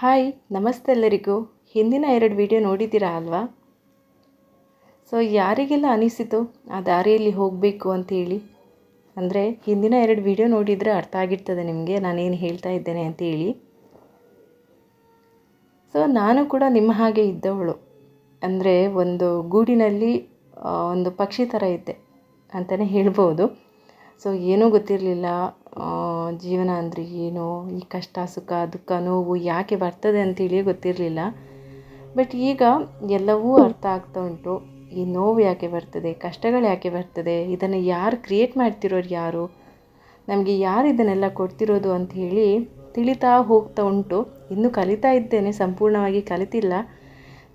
Hi, ನಮಸ್ತೆ ಎಲ್ಲರಿಗೂ. ಹಿಂದಿನ ಎರಡು ವಿಡಿಯೋ ನೋಡಿದ್ದೀರಾ ಅಲ್ವಾ? ಸೊ, ಯಾರಿಗೆಲ್ಲ ಅನಿಸಿತು ಆ ದಾರಿಯಲ್ಲಿ ಹೋಗಬೇಕು ಅಂತೇಳಿ ಅಂದರೆ, ಹಿಂದಿನ ಎರಡು ವಿಡಿಯೋ ನೋಡಿದರೆ ಅರ್ಥ ಆಗಿರ್ತದೆ ನಿಮಗೆ, ನಾನೇನು ಹೇಳ್ತಾ ಇದ್ದೇನೆ ಅಂತೇಳಿ ಸೊ, ನಾನು ಕೂಡ ನಿಮ್ಮ ಹಾಗೆ ಇದ್ದವಳು. ಅಂದರೆ, ಒಂದು ಗೂಡಿನಲ್ಲಿ ಒಂದು ಪಕ್ಷಿ ಥರ ಇದ್ದೆ ಅಂತಲೇ ಹೇಳ್ಬೋದು. ಸೊ, ಏನೂ ಗೊತ್ತಿರಲಿಲ್ಲ ಜೀವನ ಅಂದರೆ ಏನು, ಈ ಕಷ್ಟ, ಸುಖ, ದುಃಖ, ನೋವು ಯಾಕೆ ಬರ್ತದೆ ಅಂತೇಳಿ ಗೊತ್ತಿರಲಿಲ್ಲ. ಬಟ್ ಈಗ ಎಲ್ಲವೂ ಅರ್ಥ ಆಗ್ತಾ ಉಂಟು. ಈ ನೋವು ಯಾಕೆ ಬರ್ತದೆ, ಕಷ್ಟಗಳು ಯಾಕೆ ಬರ್ತದೆ, ಇದನ್ನು ಯಾರು ಕ್ರಿಯೇಟ್ ಮಾಡ್ತಿರೋರು ಯಾರು, ನಮಗೆ ಯಾರು ಇದನ್ನೆಲ್ಲ ಕೊಡ್ತಿರೋದು ಅಂತ ಹೇಳಿ ತಿಳಿತಾ ಹೋಗ್ತಾ ಉಂಟು. ಇನ್ನೂ ಕಲಿತಾ ಇದ್ದೇನೆ, ಸಂಪೂರ್ಣವಾಗಿ ಕಲಿತಿಲ್ಲ.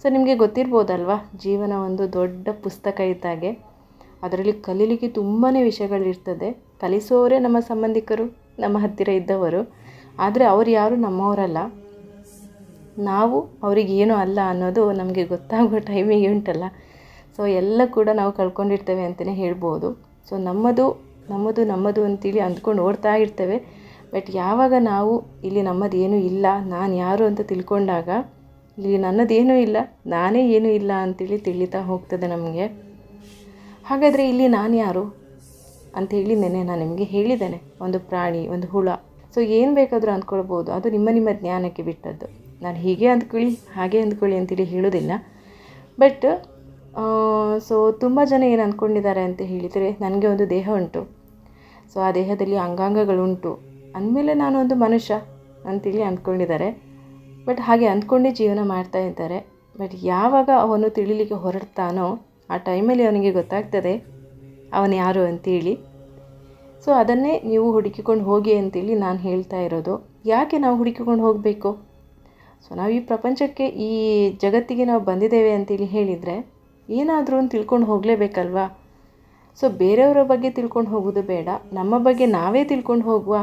ಸೊ ನಿಮಗೆ ಗೊತ್ತಿರ್ಬೋದಲ್ವಾ, ಜೀವನ ಒಂದು ದೊಡ್ಡ ಪುಸ್ತಕ ಇದ್ದಾಗೆ. ಅದರಲ್ಲಿ ಕಲೀಲಿಕ್ಕೆ ತುಂಬಾ ವಿಷಯಗಳಿರ್ತದೆ. ಕಲಿಸೋರೇ ನಮ್ಮ ಸಂಬಂಧಿಕರು. ನಮ್ಮ ಹತ್ತಿರ ಇದ್ದವರು. ಆದರೆ ಅವರು ಯಾರು ನಮ್ಮವರಲ್ಲ. ನಾವು ಅವರಿಗೆ ಏನೂ ಅಲ್ಲ ಅನ್ನೋದು ನಮಗೆ ಗೊತ್ತಾಗುವ ಟೈಮಿಗೆ ಉಂಟಲ್ಲ. ಸೊ ಎಲ್ಲ ಕೂಡ ನಾವು ಕಳ್ಕೊಂಡಿರ್ತೇವೆ ಅಂತಲೇ ಹೇಳ್ಬೋದು. ಸೊ ನಮ್ಮದು ನಮ್ಮದು ನಮ್ಮದು ಅಂತೇಳಿ ಅಂದ್ಕೊಂಡು ಓಡ್ತಾ ಇರ್ತೇವೆ. ಬಟ್ ಯಾವಾಗ ನಾವು ಇಲ್ಲಿ ನಮ್ಮದೇನೂ ಇಲ್ಲ, ನಾನು ಯಾರು ಅಂತ ತಿಳ್ಕೊಂಡಾಗ ಇಲ್ಲಿ ನನ್ನದೇನೂ ಇಲ್ಲ, ನಾನೇ ಏನೂ ಇಲ್ಲ ಅಂತೇಳಿ ತಿಳಿತಾ ಹೋಗ್ತದೆ ನಮಗೆ. ಹಾಗಾದರೆ ಇಲ್ಲಿ ನಾನು ಯಾರು? ಅಂತೇಳಿ ನೆನೆ ನಾನು ನಿಮಗೆ ಹೇಳಿದ್ದೇನೆ. ಒಂದು ಪ್ರಾಣಿ, ಒಂದು ಹುಳ. ಸೊ ಏನು ಬೇಕಾದರೂ ಅಂದ್ಕೊಳ್ಬೋದು. ಅದು ನಿಮ್ಮ ನಿಮ್ಮ ಜ್ಞಾನಕ್ಕೆ ಬಿಟ್ಟದ್ದು. ನಾನು ಹೀಗೆ ಅಂದ್ಕೊಳ್ಳಿ, ಹಾಗೆ ಅಂದ್ಕೊಳ್ಳಿ ಅಂತೇಳಿ ಹೇಳೋದಿಲ್ಲ ಬಟ್ ಸೊ ತುಂಬ ಜನ ಏನು ಅಂದ್ಕೊಂಡಿದ್ದಾರೆ ಅಂತ ಹೇಳಿದರೆ ನನಗೆ ಒಂದು ದೇಹ ಉಂಟು. ಸೊ ಆ ದೇಹದಲ್ಲಿ ಅಂಗಾಂಗಗಳುಂಟು ಅಂದಮೇಲೆ ನಾನು ಒಂದು ಮನುಷ್ಯ ಅಂತೇಳಿ ಅಂದ್ಕೊಂಡಿದ್ದಾರೆ. ಬಟ್ ಹಾಗೆ ಅಂದ್ಕೊಂಡೇ ಜೀವನ ಮಾಡ್ತಾ ಇದ್ದಾರೆ. ಬಟ್ ಯಾವಾಗ ಅವನು ತಿಳಿಲಿಕ್ಕೆ ಹೊರಡ್ತಾನೋ, ಆ ಟೈಮಲ್ಲಿ ಅವನಿಗೆ ಗೊತ್ತಾಗ್ತದೆ ಅವನು ಯಾರು ಅಂತೇಳಿ. ಸೊ ಅದನ್ನೇ ನೀವು ಹುಡುಕಿಕೊಂಡು ಹೋಗಿ ಅಂತೇಳಿ ನಾನು ಹೇಳ್ತಾ ಇರೋದು. ಯಾಕೆ ನಾವು ಹುಡುಕಿಕೊಂಡು ಹೋಗಬೇಕು? ಸೊ ನಾವು ಈ ಪ್ರಪಂಚಕ್ಕೆ ಈ ಜಗತ್ತಿಗೆ ನಾವು ಬಂದಿದ್ದೇವೆ ಅಂತೇಳಿ ಹೇಳಿದರೆ ಏನಾದರೂ ಒಂದು ತಿಳ್ಕೊಂಡು ಹೋಗಲೇಬೇಕಲ್ವಾ? ಸೊ ಬೇರೆಯವರ ಬಗ್ಗೆ ತಿಳ್ಕೊಂಡು ಹೋಗೋದು ಬೇಡ. ನಮ್ಮ ಬಗ್ಗೆ ನಾವೇ ತಿಳ್ಕೊಂಡು ಹೋಗುವ.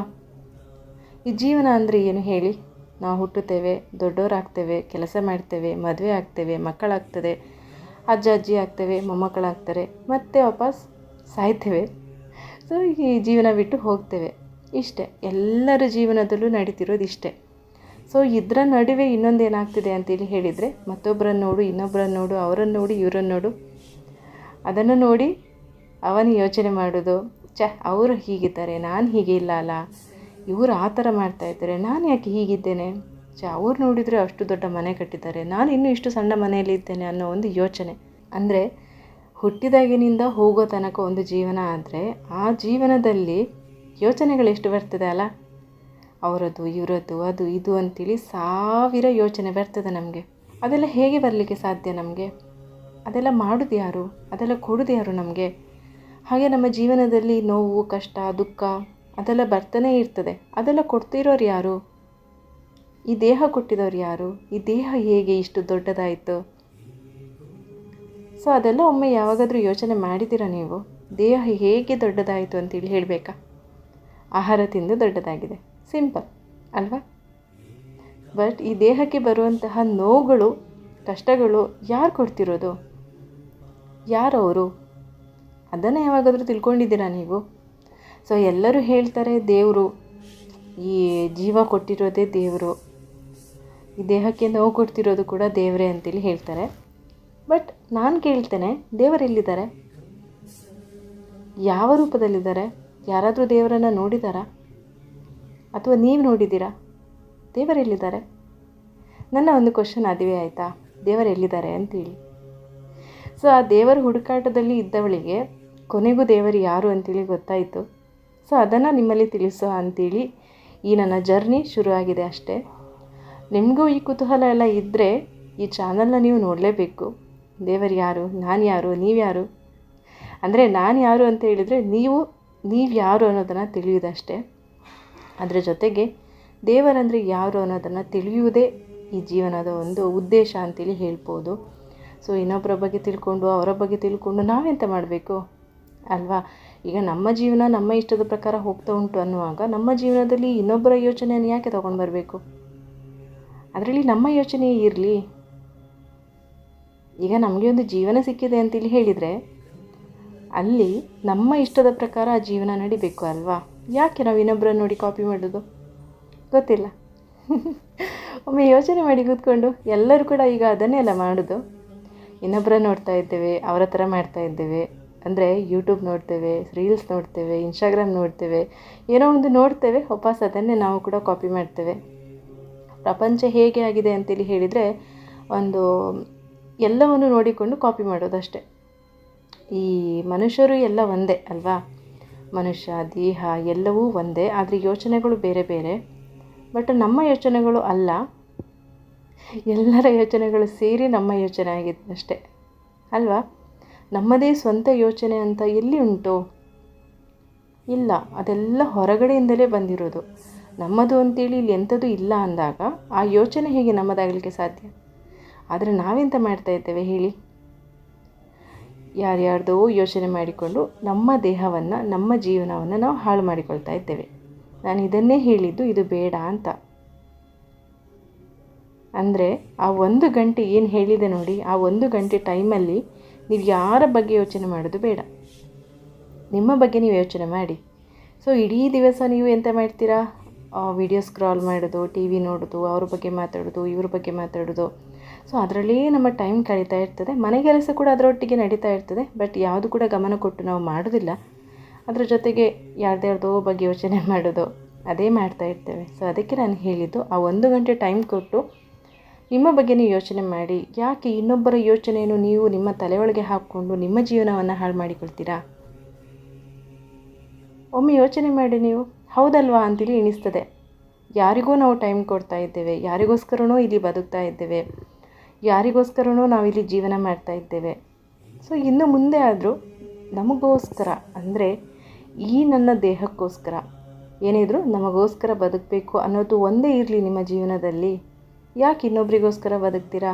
ಈ ಜೀವನ ಅಂದರೆ ಏನು ಹೇಳಿ? ನಾವು ಹುಟ್ಟುತ್ತೇವೆ, ದೊಡ್ಡವರಾಗ್ತೇವೆ, ಕೆಲಸ ಮಾಡ್ತೇವೆ, ಮದುವೆ ಆಗ್ತೇವೆ, ಮಕ್ಕಳಾಗ್ತದೆ, ಅಜ್ಜ, ಅಜ್ಜಿ ಆಗ್ತೇವೆ, ಮೊಮ್ಮಕ್ಕಳಾಗ್ತಾರೆ, ಮತ್ತೆ ವಾಪಸ್ ಸಾಯ್ತೇವೆ. ಸೊ ಈ ಜೀವನ ಬಿಟ್ಟು ಹೋಗ್ತೇವೆ. ಇಷ್ಟೇ. ಎಲ್ಲರ ಜೀವನದಲ್ಲೂ ನಡೀತಿರೋದು ಇಷ್ಟೇ. ಸೊ ಇದರ ನಡುವೆ ಇನ್ನೊಂದು ಏನಾಗ್ತಿದೆ ಅಂತೇಳಿ ಹೇಳಿದರೆ ಮತ್ತೊಬ್ಬರನ್ನು ನೋಡು ಇನ್ನೊಬ್ಬರನ್ನು ನೋಡು, ಅವರನ್ನು ನೋಡಿ, ಇವರನ್ನು ನೋಡು. ಅದನ್ನು ನೋಡಿ ಅವನು ಯೋಚನೆ ಮಾಡೋದು ಚ ಅವರು ಹೀಗಿದ್ದಾರೆ, ನಾನು ಹೀಗೆ ಇಲ್ಲ ಅಲ್ಲ. ಇವರು ಆ ಥರ ಮಾಡ್ತಾಯಿದ್ದಾರೆ ನಾನು ಯಾಕೆ ಹೀಗಿದ್ದೇನೆ? ಚ ಅವ್ರು ನೋಡಿದರೆ ಅಷ್ಟು ದೊಡ್ಡ ಮನೆ ಕಟ್ಟಿದ್ದಾರೆ, ನಾನು ಇನ್ನೂ ಇಷ್ಟು ಸಣ್ಣ ಮನೆಯಲ್ಲಿ ಇದ್ದೇನೆ ಅನ್ನೋ ಒಂದು ಯೋಚನೆ. ಅಂದರೆ ಹುಟ್ಟಿದಾಗಿನಿಂದ ಹೋಗೋ ತನಕ ಒಂದು ಜೀವನ ಆದರೆ ಆ ಜೀವನದಲ್ಲಿ ಯೋಚನೆಗಳು ಎಷ್ಟು ಬರ್ತದೆ ಅಲ್ಲ? ಅವರದ್ದು ಇವರದ್ದು ಅದು, ಇದು ಅಂತೇಳಿ ಸಾವಿರ ಯೋಚನೆ ಬರ್ತದೆ ನಮಗೆ. ಅದೆಲ್ಲ ಹೇಗೆ ಬರಲಿಕ್ಕೆ ಸಾಧ್ಯ ನಮಗೆ? ಅದೆಲ್ಲ ಮಾಡೋದು ಯಾರು? ಅದೆಲ್ಲ ಕೊಡೋದು ಯಾರು ನಮಗೆ? ಹಾಗೆ ನಮ್ಮ ಜೀವನದಲ್ಲಿ ನೋವು, ಕಷ್ಟ, ದುಃಖ ಅದೆಲ್ಲ ಬರ್ತಾನೇ ಇರ್ತದೆ. ಅದೆಲ್ಲ ಕೊಡ್ತಿರೋರು ಯಾರು? ಈ ದೇಹ ಕೊಟ್ಟಿದವ್ರು ಯಾರು? ಈ ದೇಹ ಹೇಗೆ ಇಷ್ಟು ದೊಡ್ಡದಾಯಿತು? ಸೊ ಅದೆಲ್ಲ ಒಮ್ಮೆ ಯಾವಾಗಾದರೂ ಯೋಚನೆ ಮಾಡಿದ್ದೀರಾ ನೀವು? ದೇಹ ಹೇಗೆ ದೊಡ್ಡದಾಯಿತು ಅಂತೇಳಿ ಹೇಳಬೇಕಾ? ಆಹಾರ ತಿಂದು ದೊಡ್ಡದಾಗಿದೆ. ಸಿಂಪಲ್ ಅಲ್ವಾ? ಬಟ್ ಈ ದೇಹಕ್ಕೆ ಬರುವಂತಹ ನೋವುಗಳು, ಕಷ್ಟಗಳು ಯಾರು ಕೊಡ್ತಿರೋದು? ಯಾರವರು? ಅದನ್ನು ಯಾವಾಗಾದರೂ ತಿಳ್ಕೊಂಡಿದ್ದೀರಾ ನೀವು? ಸೊ ಎಲ್ಲರೂ ಹೇಳ್ತಾರೆ, ದೇವರು, ಈ ಜೀವ ಕೊಟ್ಟಿರೋದೇ ದೇವರು. ಈ ದೇಹಕ್ಕೆ ನೋವು ಕೊಡ್ತಿರೋದು ಕೂಡ ದೇವರೇ ಅಂತೇಳಿ ಹೇಳ್ತಾರೆ. ಬಟ್ ನಾನು ಕೇಳ್ತೇನೆ ದೇವರೆಲ್ಲಿದ್ದಾರೆ ಯಾವ ರೂಪದಲ್ಲಿದ್ದಾರೆ? ಯಾರಾದರೂ ದೇವರನ್ನು ನೋಡಿದಾರಾ? ಅಥವಾ ನೀವು ನೋಡಿದ್ದೀರಾ ದೇವರೆಲ್ಲಿದ್ದಾರೆ ನನ್ನ ಒಂದು ಕ್ವಶನ್ ಅದುವೇ ಆಯಿತಾ? ದೇವರೆಲ್ಲಿದ್ದಾರೆ ಅಂತೇಳಿ ಸೊ ಆ ದೇವರ ಹುಡುಕಾಟದಲ್ಲಿ ಇದ್ದವಳಿಗೆ, ಕೊನೆಗೂ ದೇವರು ಯಾರು ಅಂತೇಳಿ ಗೊತ್ತಾಯಿತು. ಸೊ ಅದನ್ನು ನಿಮ್ಮಲ್ಲಿ ತಿಳಿಸೋ ಅಂತೇಳಿ ಈ ನನ್ನ ಜರ್ನಿ ಶುರುವಾಗಿದೆ ಅಷ್ಟೇ. ನಿಮಗೂ ಈ ಕುತೂಹಲ ಎಲ್ಲ ಇದ್ದರೆ ಈ ಚಾನಲ್ನ ನೀವು ನೋಡಲೇಬೇಕು. ದೇವರು ಯಾರು? ನಾನು ಯಾರು? ನೀವು ಯಾರು? ಅಂದರೆ ನಾನು ಯಾರು ಅಂತ ಹೇಳಿದರೆ ನೀವು ನೀವು ಯಾರು ಅನ್ನೋದನ್ನು ತಿಳಿಯೋದಷ್ಟೇ ಅದರ ಜೊತೆಗೆ ದೇವರಂದರೆ ಯಾರು ಅನ್ನೋದನ್ನು ತಿಳಿಯುವುದೇ ಈ ಜೀವನದ ಒಂದು ಉದ್ದೇಶ ಅಂತೇಳಿ ಹೇಳ್ಬೋದು. ಸೊ ಇನ್ನೊಬ್ಬರ ಬಗ್ಗೆ ತಿಳ್ಕೊಂಡು, ಅವರ ಬಗ್ಗೆ ತಿಳ್ಕೊಂಡು ನಾವೆಂತ ಮಾಡಬೇಕು? ಅಲ್ವಾ? ಈಗ ನಮ್ಮ ಜೀವನ ನಮ್ಮ ಇಷ್ಟದ ಪ್ರಕಾರ ಹೋಗ್ತಾ ಉಂಟು ಅನ್ನುವಾಗ ನಮ್ಮ ಜೀವನದಲ್ಲಿ ಇನ್ನೊಬ್ಬರ ಯೋಚನೆಯನ್ನು ಯಾಕೆ ತೊಗೊಂಡು ಬರಬೇಕು? ಅದರಲ್ಲಿ ನಮ್ಮ ಯೋಚನೆ ಇರಲಿ? ಈಗ ನಮಗೆ ಒಂದು ಜೀವನ ಸಿಕ್ಕಿದೆ ಅಂತೇಳಿ ಹೇಳಿದರೆ, ಅಲ್ಲಿ ನಮ್ಮ ಇಷ್ಟದ ಪ್ರಕಾರ ಆ ಜೀವನ ನಡಿಬೇಕು ಅಲ್ವಾ? ಯಾಕೆ ನಾವು ಇನ್ನೊಬ್ಬರನ್ನು ನೋಡಿ ಕಾಪಿ ಮಾಡೋದು? ಗೊತ್ತಿಲ್ಲ. ಒಮ್ಮೆ ಯೋಚನೆ ಮಾಡಿ ಕೂತ್ಕೊಂಡು ಎಲ್ಲರೂ ಕೂಡ ಈಗ ಅದನ್ನೇ ಅಲ್ಲ ಮಾಡೋದು. ಇನ್ನೊಬ್ಬರ ನೋಡ್ತಾ ಇದ್ದೇವೆ, ಅವರ ಥರ ಮಾಡ್ತಾ ಇದ್ದೇವೆ. ಅಂದರೆ ಯೂಟ್ಯೂಬ್ ನೋಡ್ತೇವೆ ರೀಲ್ಸ್ ನೋಡ್ತೇವೆ ಇನ್ಸ್ಟಾಗ್ರಾಮ್ ನೋಡ್ತೇವೆ. ಏನೋ ಒಂದು ನೋಡ್ತೇವೆ, ವಾಪಸ್ ಅದನ್ನೇ ನಾವು ಕೂಡ ಕಾಪಿ ಮಾಡ್ತೇವೆ. ಪ್ರಪಂಚ ಹೇಗೆ ಆಗಿದೆ ಅಂತೇಳಿ ಹೇಳಿದರೆ, ಒಂದು ಎಲ್ಲವನ್ನು ನೋಡಿಕೊಂಡು ಕಾಪಿ ಮಾಡೋದಷ್ಟೆ. ಈ ಮನುಷ್ಯರು ಎಲ್ಲ ಒಂದೇ ಅಲ್ವಾ? ಮನುಷ್ಯ, ದೇಹ ಎಲ್ಲವೂ ಒಂದೇ, ಆದರೆ ಯೋಚನೆಗಳು ಬೇರೆ ಬೇರೆ. ಬಟ್ ನಮ್ಮ ಯೋಚನೆಗಳು ಅಲ್ಲ. ಎಲ್ಲರ ಯೋಚನೆಗಳು ಸೇರಿ ನಮ್ಮ ಯೋಚನೆ ಆಗಿದೆ ಅಷ್ಟೆ ಅಲ್ವಾ? ನಮ್ಮದೇ ಸ್ವಂತ ಯೋಚನೆ ಅಂತ ಎಲ್ಲಿ ಉಂಟು? ಇಲ್ಲ, ಅದೆಲ್ಲ ಹೊರಗಡೆಯಿಂದಲೇ ಬಂದಿರೋದು. ನಮ್ಮದು ಅಂತೇಳಿ ಇಲ್ಲಿ ಎಂಥದ್ದು ಇಲ್ಲ ಅಂದಾಗ ಆ ಯೋಚನೆ ಹೇಗೆ ನಮ್ಮದಾಗಲಿಕ್ಕೆ ಸಾಧ್ಯ? ಆದರೆ ನಾವೆಂತ ಮಾಡ್ತಾ ಇದ್ದೇವೆ ಹೇಳಿ? ಯಾರ್ಯಾರ್ದೋ ಯೋಚನೆ ಮಾಡಿಕೊಂಡು ನಮ್ಮ ದೇಹವನ್ನು, ನಮ್ಮ ಜೀವನವನ್ನು ನಾವು ಹಾಳು ಮಾಡಿಕೊಳ್ತಾ ಇದ್ದೇವೆ ನಾನು ಇದನ್ನೇ ಹೇಳಿದ್ದು, ಇದು ಬೇಡ ಅಂತ. ಅಂದರೆ ಆ ಒಂದು ಗಂಟೆ ಏನು ಹೇಳಿದೆ ನೋಡಿ, ಆ ಒಂದು ಗಂಟೆ ಟೈಮಲ್ಲಿ ನೀವು ಯಾರ ಬಗ್ಗೆ ಯೋಚನೆ ಮಾಡೋದು ಬೇಡ. ನಿಮ್ಮ ಬಗ್ಗೆ ನೀವು ಯೋಚನೆ ಮಾಡಿ. ಸೊ, ಇಡೀ ದಿವಸ ನೀವು ಎಂತ ಮಾಡ್ತೀರಾ? ವಿಡಿಯೋ ಸ್ಕ್ರಾಲ್ ಮಾಡೋದು ಟಿ ವಿ ನೋಡೋದು, ಅವ್ರ ಬಗ್ಗೆ ಮಾತಾಡೋದು, ಇವ್ರ ಬಗ್ಗೆ ಮಾತಾಡೋದು. ಸೊ ಅದರಲ್ಲೇ ನಮ್ಮ ಟೈಮ್ ಕಳೀತಾ ಇರ್ತದೆ. ಮನೆ ಕೆಲಸ ಕೂಡ ಅದರೊಟ್ಟಿಗೆ ನಡೀತಾ ಇರ್ತದೆ. ಬಟ್ ಯಾವುದು ಕೂಡ ಗಮನ ಕೊಟ್ಟು ನಾವು ಮಾಡೋದಿಲ್ಲ. ಅದರ ಜೊತೆಗೆ ಯಾರ್ದ್ಯಾರ್ದೋ ಬಗ್ಗೆ ಯೋಚನೆ ಮಾಡೋದು. ಅದೇ ಮಾಡ್ತಾ ಇರ್ತೇವೆ. ಸೊ ಅದಕ್ಕೆ ನಾನು ಹೇಳಿದ್ದು, ಆ ಒಂದು ಗಂಟೆ ಟೈಮ್ ಕೊಟ್ಟು ನಿಮ್ಮ ಬಗ್ಗೆ ನೀವು ಯೋಚನೆ ಮಾಡಿ. ಯಾಕೆ ಇನ್ನೊಬ್ಬರ ಯೋಚನೆಯನ್ನು ನೀವು ನಿಮ್ಮ ತಲೆಯೊಳಗೆ ಹಾಕ್ಕೊಂಡು ನಿಮ್ಮ ಜೀವನವನ್ನು ಹಾಳು ಮಾಡಿಕೊಳ್ತೀರಾ? ಒಮ್ಮೆ ಯೋಚನೆ ಮಾಡಿ ನೀವು. ಹೌದಲ್ವಾ ಅಂತೇಳಿ ಎಣಿಸ್ತದೆ. ಯಾರಿಗೂ ನಾವು ಟೈಮ್ ಕೊಡ್ತಾ ಇದ್ದೇವೆ. ಯಾರಿಗೋಸ್ಕರನೂ ಇಲ್ಲಿ ಬದುಕ್ತಾ ಇದ್ದೇವೆ. ಯಾರಿಗೋಸ್ಕರನೋ ನಾವಿಲ್ಲಿ ಜೀವನ ಮಾಡ್ತಾ ಇದ್ದೇವೆ. ಸೊ ಇನ್ನು ಮುಂದೆ ಆದರೂ ನಮಗೋಸ್ಕರ ಅಂದರೆ ಈ ನನ್ನ ದೇಹಕ್ಕೋಸ್ಕರ ಏನಿದ್ರು ನಮಗೋಸ್ಕರ ಬದುಕಬೇಕು ಅನ್ನೋದು ಒಂದೇ ಇರಲಿ ನಿಮ್ಮ ಜೀವನದಲ್ಲಿ. ಯಾಕೆ ಇನ್ನೊಬ್ರಿಗೋಸ್ಕರ ಬದುಕ್ತೀರಾ?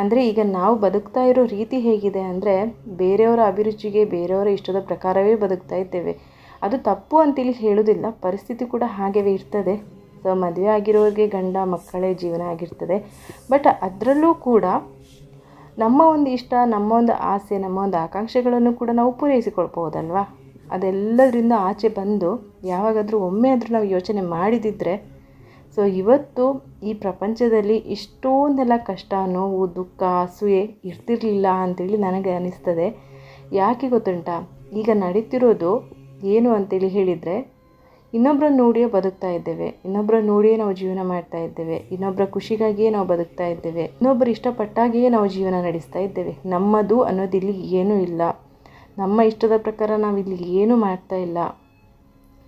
ಅಂದರೆ ಈಗ ನಾವು ಬದುಕ್ತಾ ಇರೋ ರೀತಿ ಹೇಗಿದೆ ಅಂದರೆ ಬೇರೆಯವರ ಅಭಿರುಚಿಗೆ, ಬೇರೆಯವರ ಇಷ್ಟದ ಪ್ರಕಾರವೇ ಬದುಕ್ತಾ ಇದ್ದೇವೆ. ಅದು ತಪ್ಪು ಅಂತೇಳಿ ಹೇಳೋದಿಲ್ಲ, ಪರಿಸ್ಥಿತಿ ಕೂಡ ಹಾಗೆ ಇರ್ತದೆ. ಸೊ ಮದುವೆ ಆಗಿರೋರಿಗೆ ಗಂಡ ಮಕ್ಕಳೇ ಜೀವನ ಆಗಿರ್ತದೆ. ಬಟ್ ಅದರಲ್ಲೂ ಕೂಡ ನಮ್ಮ ಒಂದು ಇಷ್ಟ, ನಮ್ಮ ಒಂದು ಆಸೆ, ನಮ್ಮ ಒಂದು ಆಕಾಂಕ್ಷೆಗಳನ್ನು ಕೂಡ ನಾವು ಪೂರೈಸಿಕೊಳ್ಬೋದಲ್ವಾ ಅದೆಲ್ಲದರಿಂದ ಆಚೆ ಬಂದು ಯಾವಾಗಾದರೂ ಒಮ್ಮೆ ಆದರೂ ನಾವು ಯೋಚನೆ ಮಾಡಿದಿದ್ದರೆ ಸೊ ಇವತ್ತು ಈ ಪ್ರಪಂಚದಲ್ಲಿ ಇಷ್ಟೊಂದೆಲ್ಲ ಕಷ್ಟ, ನೋವು, ದುಃಖ, ಅಸೂಯೆ ಇರ್ತಿರಲಿಲ್ಲ ಅಂತೇಳಿ ನನಗೆ ಅನಿಸ್ತದೆ. ಯಾಕೆ ಗೊತ್ತುಂಟ? ಈಗ ನಡೀತಿರೋದು ಏನು ಅಂತೇಳಿ ಹೇಳಿದರೆ ಇನ್ನೊಬ್ಬರನ್ನ ನೋಡಿಯೇ ಬದುಕ್ತಾ ಇದ್ದೇವೆ. ಇನ್ನೊಬ್ಬರನ್ನ ನೋಡಿಯೇ ನಾವು ಜೀವನ ಮಾಡ್ತಾ ಇದ್ದೇವೆ. ಇನ್ನೊಬ್ಬರ ಖುಷಿಗಾಗಿಯೇ ನಾವು ಬದುಕ್ತಾ ಇದ್ದೇವೆ. ಇನ್ನೊಬ್ಬರು ಇಷ್ಟಪಟ್ಟಾಗಿಯೇ ನಾವು ಜೀವನ ನಡೆಸ್ತಾ ಇದ್ದೇವೆ. ನಮ್ಮದು ಅನ್ನೋದು ಇಲ್ಲಿ ಏನೂ ಇಲ್ಲ. ನಮ್ಮ ಇಷ್ಟದ ಪ್ರಕಾರ ನಾವು ಇಲ್ಲಿ ಏನೂ ಮಾಡ್ತಾ ಇಲ್ಲ.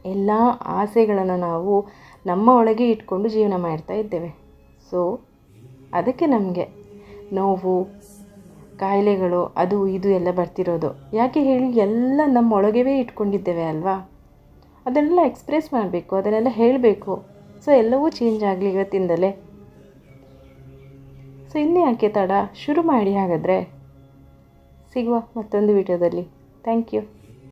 ಎಲ್ಲ ಆಸೆಗಳನ್ನು ನಾವು ನಮ್ಮ ಒಳಗೆ ಇಟ್ಕೊಂಡು ಜೀವನ ಮಾಡ್ತಾ ಇದ್ದೇವೆ. ಸೊ ಅದಕ್ಕೆ ನಮಗೆ ನೋವು, ಕಾಯಿಲೆಗಳು, ಅದು ಇದು ಎಲ್ಲ ಬರ್ತಿರೋದು. ಯಾಕೆ ಹೇಳಿ ಎಲ್ಲ ನಮ್ಮ ಒಳಗೇ ಇಟ್ಕೊಂಡಿದ್ದೇವೆ ಅಲ್ವಾ? ಅದನ್ನೆಲ್ಲ ಎಕ್ಸ್ಪ್ರೆಸ್ ಮಾಡಬೇಕು, ಅದನ್ನೆಲ್ಲ ಹೇಳಬೇಕು. ಸೊ ಎಲ್ಲವೂ ಚೇಂಜ್ ಆಗಲಿ ಇವತ್ತಿಂದಲೇ. ಸೊ ಇನ್ನೇ ಯಾಕೆ ತಡ? ಶುರು ಮಾಡಿ ಹಾಗಾದರೆ. ಸಿಗುವ ಮತ್ತೊಂದು ವಿಡಿಯೋದಲ್ಲಿ. Thank you